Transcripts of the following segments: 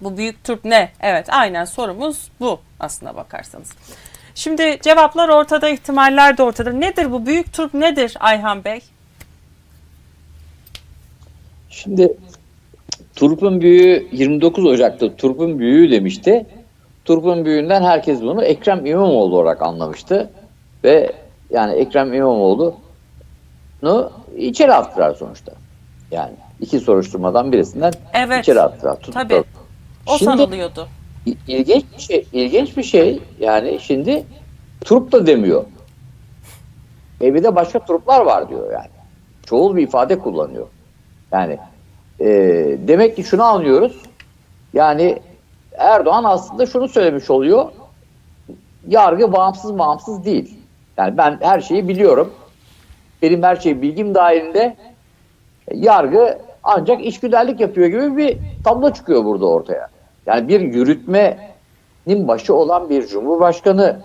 Bu büyük Türk ne? Evet aynen sorumuz bu aslına bakarsanız. Şimdi cevaplar ortada, ihtimaller de ortada. Nedir bu büyük Türk nedir Ayhan Bey? Şimdi Turp'un büyüğü 29 Ocak'ta Turp'un büyüğü demişti. Turp'un büyüğünden herkes bunu Ekrem İmamoğlu olarak anlamıştı. Ve yani Ekrem İmamoğlu'nu içeri attılar sonuçta. Yani iki soruşturmadan birisinden Evet. içeri attılar. tuttular. O Şimdi- sanılıyordu. İlginç bir şey, ilginç bir şey. Yani şimdi Turp da demiyor. E bir de başka Turplar var diyor yani. Çoğul bir ifade kullanıyor. Yani e, demek ki şunu anlıyoruz. Yani Erdoğan aslında şunu söylemiş oluyor. Yargı bağımsız bağımsız değil. Yani ben her şeyi biliyorum. Benim her şey bilgim dahilinde. E, Yargı ancak işgüderlik yapıyor gibi bir tablo çıkıyor burada ortaya. Yani bir yürütmenin başı olan bir cumhurbaşkanı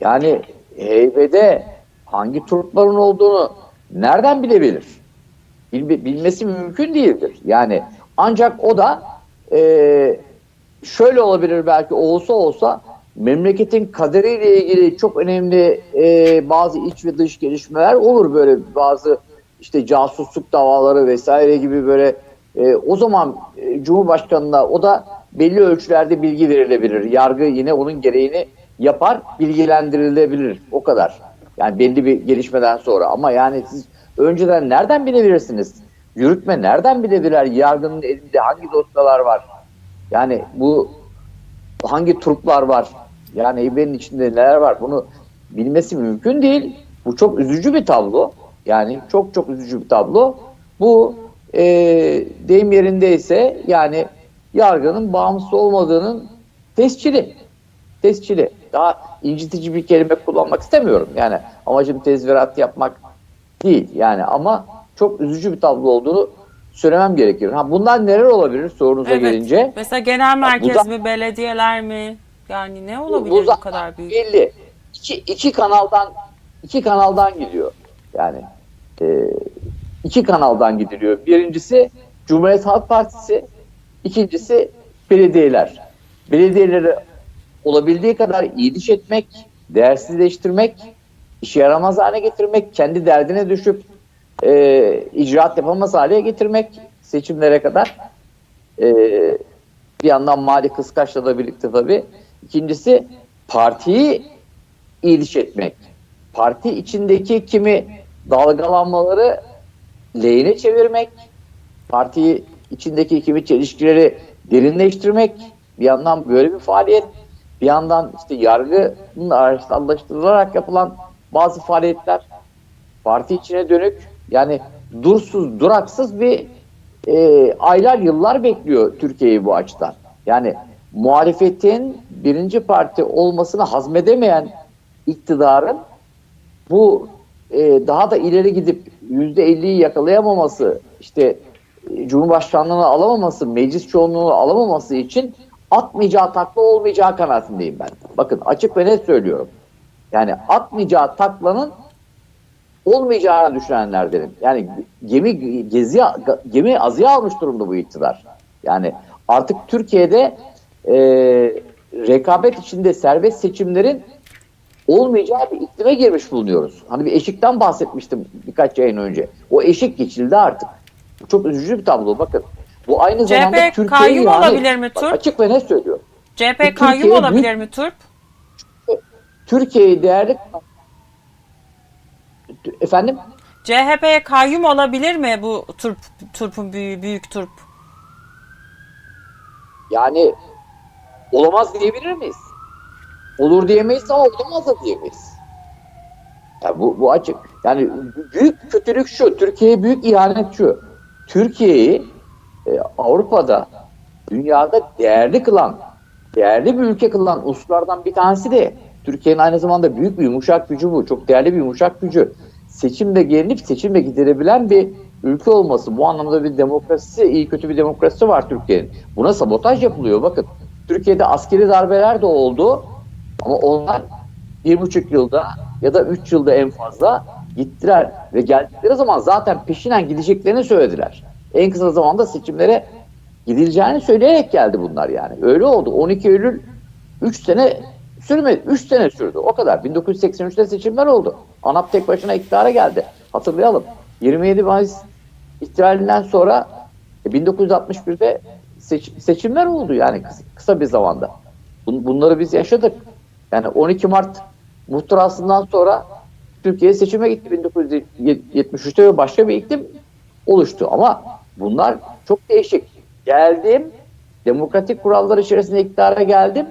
yani heybede hangi turpların olduğunu nereden bilebilir? Bilme- bilmesi mümkün değildir. Yani ancak o da e, şöyle olabilir belki olsa olsa memleketin kaderiyle ilgili çok önemli e, bazı iç ve dış gelişmeler olur böyle bazı işte casusluk davaları vesaire gibi böyle e, o zaman e, Cumhurbaşkanı'na o da belli ölçülerde bilgi verilebilir. Yargı yine onun gereğini yapar, bilgilendirilebilir. O kadar. Yani belli bir gelişmeden sonra. Ama yani siz önceden nereden bilebilirsiniz? Yürütme nereden bilebilir? Yargının elinde hangi dosyalar var? Yani bu hangi turplar var? Yani İBB'nin içinde neler var? Bunu bilmesi mümkün değil. Bu çok üzücü bir tablo. Yani çok çok üzücü bir tablo. Bu e, deyim yerindeyse yani yargının bağımsız olmadığının tescili. Tescili. Daha incitici bir kelime kullanmak istemiyorum. Yani amacım tezvirat yapmak değil. Yani ama çok üzücü bir tablo olduğunu söylemem gerekir. Ha bundan neler olabilir sorunuza Evet. gelince? Mesela genel merkez da- mi, belediyeler mi? Yani ne Bu, olabilir bu bu, zaten kadar büyük? belli. İki, iki kanaldan iki kanaldan gidiyor. Yani e, iki kanaldan gidiliyor. Birincisi Cumhuriyet Halk Partisi, ikincisi belediyeler. Belediyeleri olabildiği kadar iyiliş etmek, değersizleştirmek, işe yaramaz hale getirmek, kendi derdine düşüp e, icraat yapamaz hale getirmek seçimlere kadar. E, bir yandan mali kıskaçla da birlikte tabii. İkincisi partiyi iyiliş etmek. Parti içindeki kimi dalgalanmaları lehine çevirmek. Parti içindeki kimi çelişkileri derinleştirmek. Bir yandan böyle bir faaliyet. Bir yandan işte yargının araçsallaştırılarak yapılan bazı faaliyetler parti içine dönük yani dursuz duraksız bir e, aylar yıllar bekliyor Türkiye'yi bu açıdan. Yani muhalefetin birinci parti olmasını hazmedemeyen iktidarın bu e, daha da ileri gidip yüzde elliyi yakalayamaması, işte e, Cumhurbaşkanlığını alamaması, meclis çoğunluğunu alamaması için atmayacağı takla olmayacağı kanaatindeyim ben. Bakın açık ve net söylüyorum. Yani atmayacağı taklanın olmayacağını düşünenlerdenim. Yani gemi gezi gemi azıya almış durumda bu iktidar. Yani artık Türkiye'de e, rekabet içinde serbest seçimlerin olmayacağı bir iklime girmiş bulunuyoruz. Hani bir eşikten bahsetmiştim birkaç yayın önce. O eşik geçildi artık. Bu çok üzücü bir tablo bakın. Bu aynı zamanda CHP Türkiye'yi kayyum yani, olabilir mi Türk? açık ve net söylüyor. CHP kayyum büyük- olabilir mi Türk? Türkiye'yi değerli efendim CHP'ye kayyum olabilir mi bu turp, turpun büyüğü, büyük turp? Yani olamaz diyebilir miyiz? Olur diyemeyiz ama olamaz da diyemeyiz. Ya bu, bu açık. Yani büyük kötülük şu, Türkiye'ye büyük ihanet şu. Türkiye'yi e, Avrupa'da, dünyada değerli kılan, değerli bir ülke kılan unsurlardan bir tanesi de Türkiye'nin aynı zamanda büyük bir yumuşak gücü bu. Çok değerli bir yumuşak gücü. Seçimle gelinip seçimle giderebilen bir ülke olması. Bu anlamda bir demokrasisi, iyi kötü bir demokrasisi var Türkiye'nin. Buna sabotaj yapılıyor bakın. Türkiye'de askeri darbeler de oldu ama onlar bir buçuk yılda ya da üç yılda en fazla gittiler ve geldikleri zaman zaten peşinen gideceklerini söylediler. En kısa zamanda seçimlere gidileceğini söyleyerek geldi bunlar yani. Öyle oldu. 12 Eylül 3 sene sürmedi. 3 sene sürdü. O kadar. 1983'te seçimler oldu. ANAP tek başına iktidara geldi. Hatırlayalım. 27 Mayıs ihtilalinden sonra e, 1961'de seç- seçimler oldu yani kısa, bir zamanda. Bun- bunları biz yaşadık. Yani 12 Mart muhtırasından sonra Türkiye seçime gitti 1973'te ve başka bir iklim oluştu. Ama bunlar çok değişik. Geldim, demokratik kurallar içerisinde iktidara geldim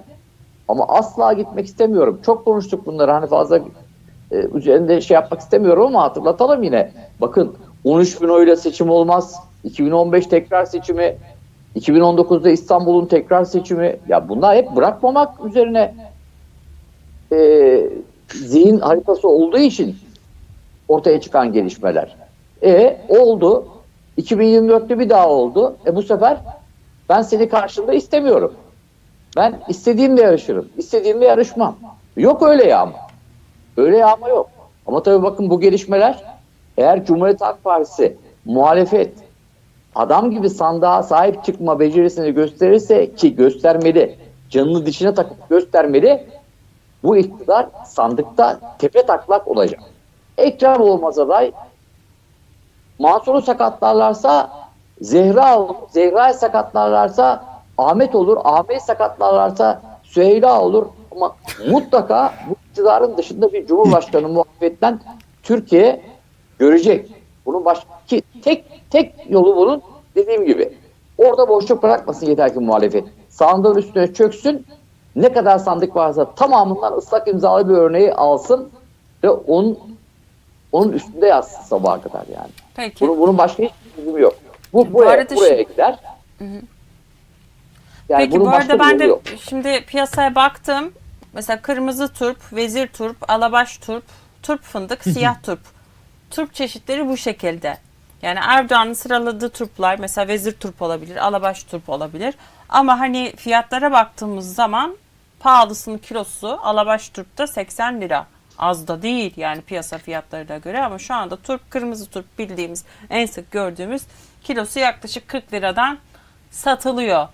ama asla gitmek istemiyorum. Çok konuştuk bunları hani fazla e, üzerinde şey yapmak istemiyorum ama hatırlatalım yine. Bakın 13 bin oyla seçim olmaz. 2015 tekrar seçimi, 2019'da İstanbul'un tekrar seçimi. Ya bunlar hep bırakmamak üzerine e, zihin haritası olduğu için ortaya çıkan gelişmeler. E oldu. 2024'te bir daha oldu. E bu sefer ben seni karşımda istemiyorum. Ben istediğimle yarışırım. İstediğimle yarışmam. Yok öyle yağma. Öyle yağma yok. Ama tabii bakın bu gelişmeler eğer Cumhuriyet Halk Partisi muhalefet adam gibi sandığa sahip çıkma becerisini gösterirse ki göstermeli, canını dişine takıp göstermeli bu iktidar sandıkta tepe taklak olacak. Ekrem olmaz aday Mansur'u sakatlarlarsa Zehra olur. Zehra'yı sakatlarlarsa Ahmet olur. Ahmet sakatlarlarsa Süheyla olur. Ama mutlaka bu iktidarın dışında bir cumhurbaşkanı muhalefetten Türkiye görecek. Bunun başka ki tek tek yolu bunun dediğim gibi. Orada boşluk bırakmasın yeter ki muhalefet. Sandığın üstüne çöksün. Ne kadar sandık varsa tamamından ıslak imzalı bir örneği alsın ve onun onun üstünde yazsın sabaha kadar yani. Peki. Bunun, bunun başka hiçbir çözümü yok. Bu Bu buraya, arada buraya şimdi- gider. Yani Peki bunun bu arada ben de yok. şimdi piyasaya baktım. Mesela kırmızı turp, vezir turp, alabaş turp, turp fındık, siyah turp. Turp çeşitleri bu şekilde. Yani Erdoğan'ın sıraladığı turplar mesela vezir turp olabilir, alabaş turp olabilir. Ama hani fiyatlara baktığımız zaman pahalısının kilosu alabaş turpta 80 lira. Az da değil yani piyasa fiyatlarına göre ama şu anda turp, kırmızı turp bildiğimiz en sık gördüğümüz kilosu yaklaşık 40 liradan satılıyor.